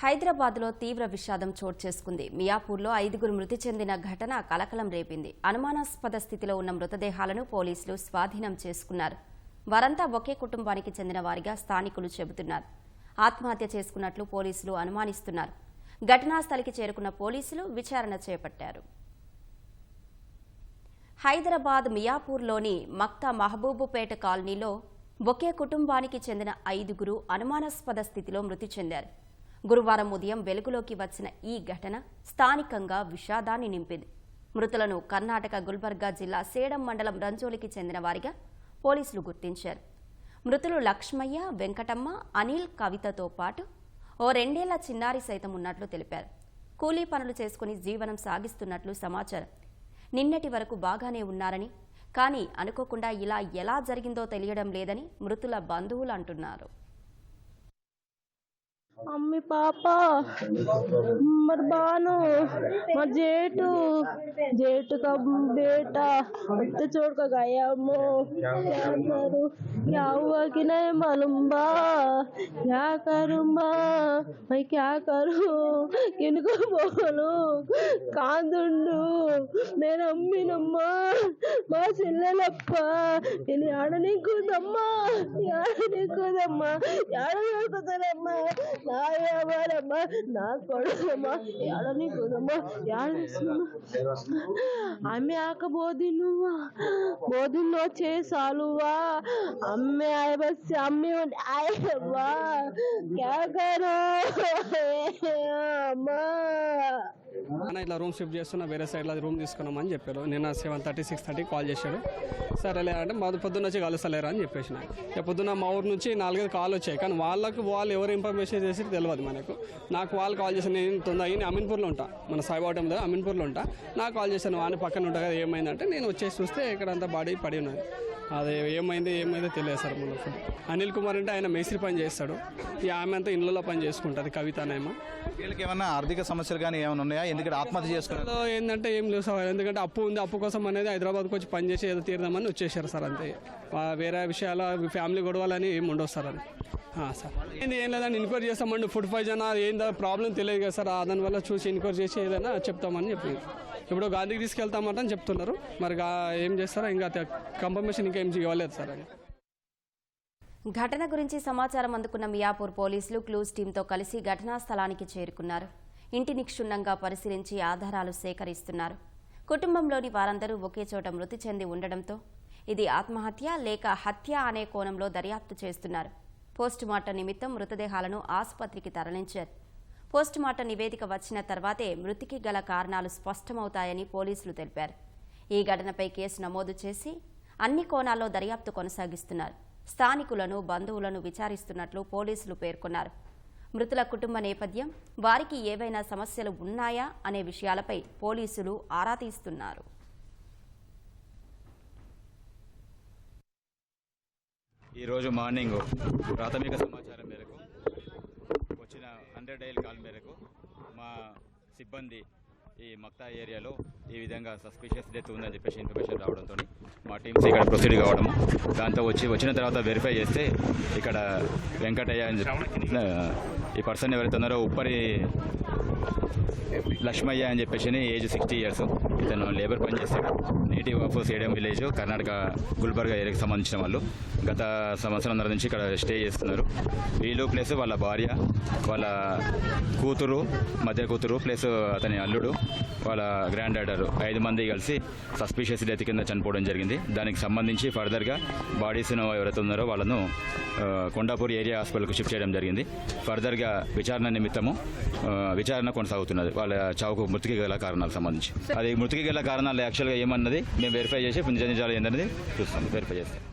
హైదరాబాద్లో తీవ్ర విషాదం చోటు చేసుకుంది. మియాపూర్లో ఐదుగురు మృతి చెందిన ఘటన కలకలం రేపింది. అనుమానాస్పద స్థితిలో ఉన్న మృతదేహాలను పోలీసులు స్వాధీనం చేసుకున్నారు. వారంతా ఒకే కుటుంబానికి చెందిన వారిగా స్థానికులు చెబుతున్నారు. ఆత్మహత్య చేసుకున్నట్లు పోలీసులు అనుమానిస్తున్నారు. ఘటనా స్థలికి చేరుకున్న పోలీసులు విచారణ చేపట్టారు. హైదరాబాద్ మియాపూర్లోని మక్తా మహబూబుపేట కాలనీలో ఒకే కుటుంబానికి చెందిన ఐదుగురు అనుమానాస్పద స్థితిలో మృతి చెందారు. గురువారం ఉదయం వెలుగులోకి వచ్చిన ఈ ఘటన స్థానికంగా విషాదాన్ని నింపింది. మృతులను కర్ణాటక గుల్బర్గా జిల్లా సేడం మండలం రంజోలికి చెందిన వారిగా పోలీసులు గుర్తించారు. మృతులు లక్ష్మయ్య వెంకటమ్మ అనిల్ కవితతో పాటు ఓ రెండేళ్ళ చిన్నారి సైతం ఉన్నట్లు తెలిపారు. కూలీ పనులు చేసుకుని జీవనం సాగిస్తున్నట్లు సమాచారం. నిన్నటి వరకు బాగానే ఉన్నారని కానీ అనుకోకుండా ఇలా ఎలా జరిగిందో తెలియడం లేదని మృతుల బంధువులు అంటున్నారు. मम्मी पापा मर बानो मर जेठू जेठ का बेटा तो छोड़ कर गया मो क्या करूं क्या हुआ कि नहीं मालूम बा क्या करूं बा मैं क्या करूं किनको बोलूं కాందుండు నేను అమ్మినమ్మా మా చెల్లెలప్ప నేను ఆడనీకుదమ్మా ఆడనీకుదమ్మా ఆడనీకుదమ్మా నా సాయవరమ్మా నా కొడుకమ్మా ఆడనీకుదమ్మా ఆమె ఆక బోధినువా? బోధిను చేసాలువా అమ్మే ఆయ బస్ అమ్మి ఆయవ్వా క్యా కరో అమ్మా? అన్న ఇట్లా రూమ్ షిఫ్ట్ చేస్తున్నా వేరే సైడ్లో రూమ్ తీసుకున్నామని చెప్పారు. నిన్న seven thirty six thirty call చేశాడు సరేలే అంటే మా పొద్దున్న వచ్చి కలుస్తలేరా అని చెప్పేసిన. పొద్దున్న మా ఊరు నుంచి నాలుగైదు కాల్ వచ్చాయి. కానీ వాళ్ళకు వాళ్ళు ఎవరు ఇన్ఫర్మేషన్ చేసి తెలియదు మనకు. నాకు వాళ్ళు కాల్ చేసి నేను తొందర నేను అమీన్పూర్లో ఉంటా. మన సాయిబాటం దగ్గర అమీన్పూర్లో ఉంటా. నాకు కాల్ చేశాను వాని పక్కన ఉంటా కదా ఏమైందంటే నేను వచ్చేసి చూస్తే ఇక్కడ అంతా బాడీ పడి ఉన్నది. అది ఏమైంది ఏమైందో తెలియదు సార్ మన అనిల్ కుమార్ అంటే ఆయన మేస్త్రి పని చేస్తాడు. ఈ ఆమె అంతా ఇళ్ళలో పని చేసుకుంటుంది కవిత అనేమో వీళ్ళకి ఏమన్నా ఆర్థిక సమస్యలు కానీ ఏమైనా ఉన్నాయా? ఎందుకంటే ఆత్మహత్య చేసుకున్నారు ఏంటంటే ఏం లేవు సార్. ఎందుకంటే అప్పు ఉంది అప్పు కోసం అనేది హైదరాబాద్కి వచ్చి పని చేసి ఏదో తీరదామని వచ్చేసారు సార్ అంతే. వేరే విషయాల ఫ్యామిలీ గొడవలని ఏం ఉండవు సార్ అని ఆ, సార్. ఏంది ఏం లేదండి ఎంక్వైరీ చేస్తామండి. ఫుడ్ పాయిజన్ ఏందో ప్రాబ్లం తెలియదు కదా సార్. ఆ, దానివల్ల చూసి ఎంక్వైరీ చేసి ఏదైనా చెప్తామని చెప్పి ఇప్పుడు గాంధీకి తీసుకెళ్తామంటని చెప్తున్నారు. మరి ఏం చేస్తారో ఇంకా కన్ఫర్మేషన్ ఇంకా ఏం ఇవ్వలేదు సార్ అని ఘటన గురించి సమాచారం అందుకున్న మియాపూర్ పోలీసులు క్లూస్ టీంతో కలిసి ఘటనా స్థలానికి చేరుకున్నారు. ఇంటిని క్షుణ్ణంగా పరిశీలించి ఆధారాలు సేకరిస్తున్నారు. కుటుంబంలోని వారందరూ ఒకే చోట మృతి చెంది ఉండడంతో ఇది ఆత్మహత్య లేక హత్య అనే కోణంలో దర్యాప్తు చేస్తున్నారు. పోస్టుమార్టం నిమిత్తం మృతదేహాలను ఆసుపత్రికి తరలించారు. పోస్టుమార్టం నివేదిక వచ్చిన తర్వాతే మృతికి గల కారణాలు స్పష్టమవుతాయని పోలీసులు తెలిపారు. ఈ ఘటనపై కేసు నమోదు చేసి అన్ని కోణాల్లో దర్యాప్తు కొనసాగిస్తున్నారు. స్థానికులను బంధువులను విచారిస్తున్నట్లు పోలీసులు పేర్కొన్నారు. మృతుల కుటుంబ నేపథ్యం వారికి ఏవైనా సమస్యలు ఉన్నాయా అనే విషయాలపై పోలీసులు ఆరా తీస్తున్నారు. ఈరోజు మార్నింగ్ ప్రాథమిక సమాచారం మేరకు వచ్చిన హండ్రెడ్ డైల్ కాల్ మేరకు మా సిబ్బంది ఈ మక్తా ఏరియాలో ఈ విధంగా సస్పిషియస్ డెత్ ఉందని చెప్పేసి ఇన్ఫర్మేషన్ రావడంతో మా టీమ్స్ ఇక్కడ ప్రొసీడ్ కావడము దాంతో వచ్చి వచ్చిన తర్వాత వెరిఫై చేస్తే ఇక్కడ వెంకటయ్య అని ఈ పర్సన్ ఎవరైతే ఉన్నారో ఉప్పరి లక్ష్మయ్య అని చెప్పేసి ఏజ్ సిక్స్టీ ఇయర్స్ ఇతను లేబర్ పని చేస్తాడు native of Sedam village Karnataka Gulbarga ఏరియాకి సంబంధించిన వాళ్ళు. గత సంవత్సరంన్నర నుంచి ఇక్కడ స్టే చేస్తున్నారు. వీళ్ళు ప్లస్ వాళ్ళ భార్య వాళ్ళ కూతురు మధ్య కూతురు ప్లస్ అతని అల్లుడు వాళ్ళ గ్రాండ్ డాటర్ ఐదు మంది కలిసి సస్పీషియస్ డెత్ కింద చనిపోవడం జరిగింది. దానికి సంబంధించి ఫర్దర్గా బాడీస్ను ఎవరైతే ఉన్నారో వాళ్ళను కొండాపూర్ ఏరియా హాస్పిటల్కు షిఫ్ట్ చేయడం జరిగింది. ఫర్దర్గా విచారణ నిమిత్తము విచారణ కొనసాగుతున్నది. వాళ్ళ చావుకు మృతికి గల కారణాలకు సంబంధించి. అది మృతికి గల కారణాలు యాక్చువల్గా ఏమన్నది మేము వెరిఫై చేసి నిజ నిజాలు ఏంటనేది చూస్తాం వెరిఫై చేస్తాం.